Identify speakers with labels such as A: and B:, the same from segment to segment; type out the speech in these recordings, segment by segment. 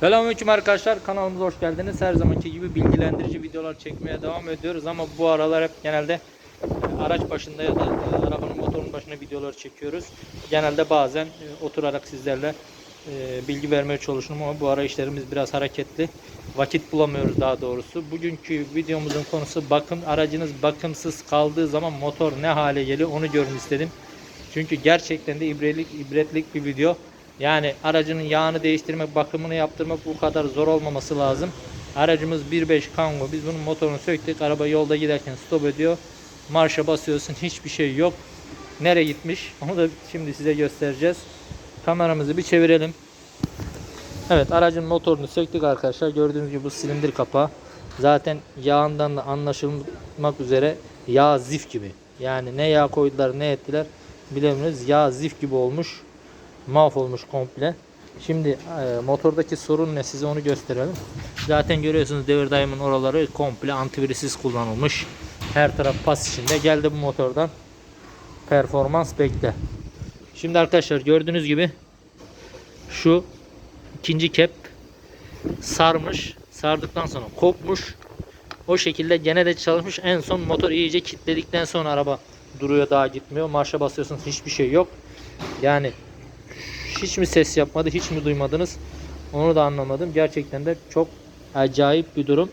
A: Selamünaleyküm arkadaşlar kanalımıza hoş geldiniz. Her zamanki gibi bilgilendirici videolar çekmeye devam ediyoruz ama bu aralar hep genelde e, araç başında ya da e, arabanın motorun başına videolar çekiyoruz. Genelde bazen e, oturarak sizlerle bilgi vermeye çalışıyorum ama bu ara işlerimiz biraz hareketli. Vakit bulamıyoruz daha doğrusu. Bugünkü videomuzun konusu bakım. Aracınız bakımsız kaldığı zaman motor ne hale geliyor onu görün istedim. Çünkü gerçekten de ibretlik, ibretlik bir video. Yani aracının yağını değiştirmek, bakımını yaptırmak bu kadar zor olmaması lazım. Aracımız 1.5 Kangoo. Biz bunun motorunu söktük. Araba yolda giderken stop ediyor. Marşa basıyorsun. Hiçbir şey yok. Nereye gitmiş? Onu da şimdi size göstereceğiz. Kameramızı bir çevirelim. Evet aracın motorunu söktük arkadaşlar. Gördüğünüz gibi bu silindir kapağı. Zaten yağından da anlaşılmak üzere yağ zif gibi. Yani ne yağ koydular ne ettiler bilemiyoruz. Yağ zif gibi olmuş. Mahvolmuş komple. Şimdi e, motordaki sorun ne size onu gösterelim. Zaten görüyorsunuz devir daiminin oraları komple antivirüsüz kullanılmış. Her taraf pas içinde. Geldi bu motordan. Performans bekle. Şimdi arkadaşlar gördüğünüz gibi şu ikinci kep sarmış. Sardıktan sonra kopmuş. O şekilde gene de çalışmış. En son motor iyice kilitledikten sonra araba duruyor daha gitmiyor. Marşa basıyorsunuz hiçbir şey yok. Yani hiç mi ses yapmadı, hiç mi duymadınız? Onu da anlamadım. Gerçekten de çok acayip bir durum.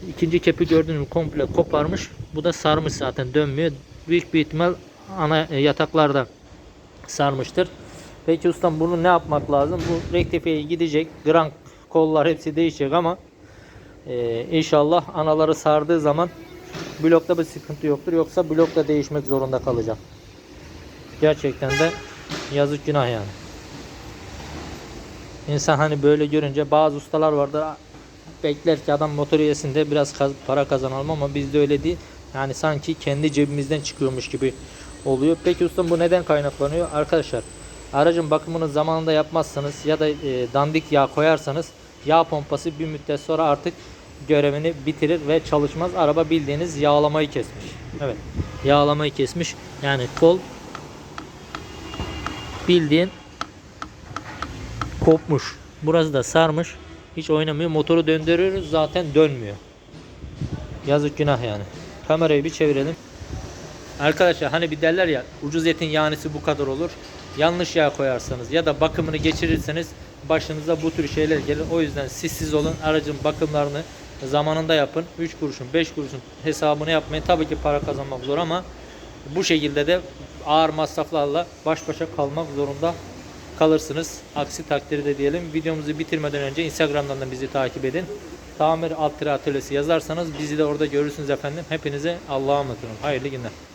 A: İkinci kepi gördüğünüz gibi komple koparmış. Bu da sarmış zaten dönmüyor. Büyük bir ihtimal ana e, yataklarda sarmıştır. Peki ustam bunu ne yapmak lazım? Bu rektifiye gidecek. Grank kollar hepsi değişecek ama e, inşallah anaları sardığı zaman blokta bir sıkıntı yoktur. Yoksa blokta değişmek zorunda kalacak. Gerçekten de yazık günah yani. İnsan hani böyle görünce bazı ustalar vardır bekler ki adam motor üyesinde biraz kaz- para kazanalım ama bizde öyle değil. Yani sanki kendi cebimizden çıkıyormuş gibi oluyor. Peki ustam bu neden kaynaklanıyor? Arkadaşlar aracın bakımını zamanında yapmazsanız ya da e, dandik yağ koyarsanız yağ pompası bir müddet sonra artık görevini bitirir ve çalışmaz. Araba bildiğiniz yağlamayı kesmiş. Evet. Yağlamayı kesmiş. Yani kol bildiğin kopmuş. Burası da sarmış. Hiç oynamıyor. Motoru döndürüyoruz zaten dönmüyor. Yazık günah yani. Kamerayı bir çevirelim. Arkadaşlar hani bir derler ya ucuz etin yanisi bu kadar olur. Yanlış yağ koyarsanız ya da bakımını geçirirseniz başınıza bu tür şeyler gelir. O yüzden siz olun. Aracın bakımlarını zamanında yapın. 3 kuruşun 5 kuruşun hesabını yapmayın. Tabii ki para kazanmak zor ama bu şekilde de ağır masraflarla baş başa kalmak zorunda kalırsınız. Aksi takdirde diyelim. Videomuzu bitirmeden önce Instagram'dan da bizi takip edin. Tamir alt atölyesi yazarsanız bizi de orada görürsünüz efendim. Hepinize Allah'a emanet olun. Hayırlı günler.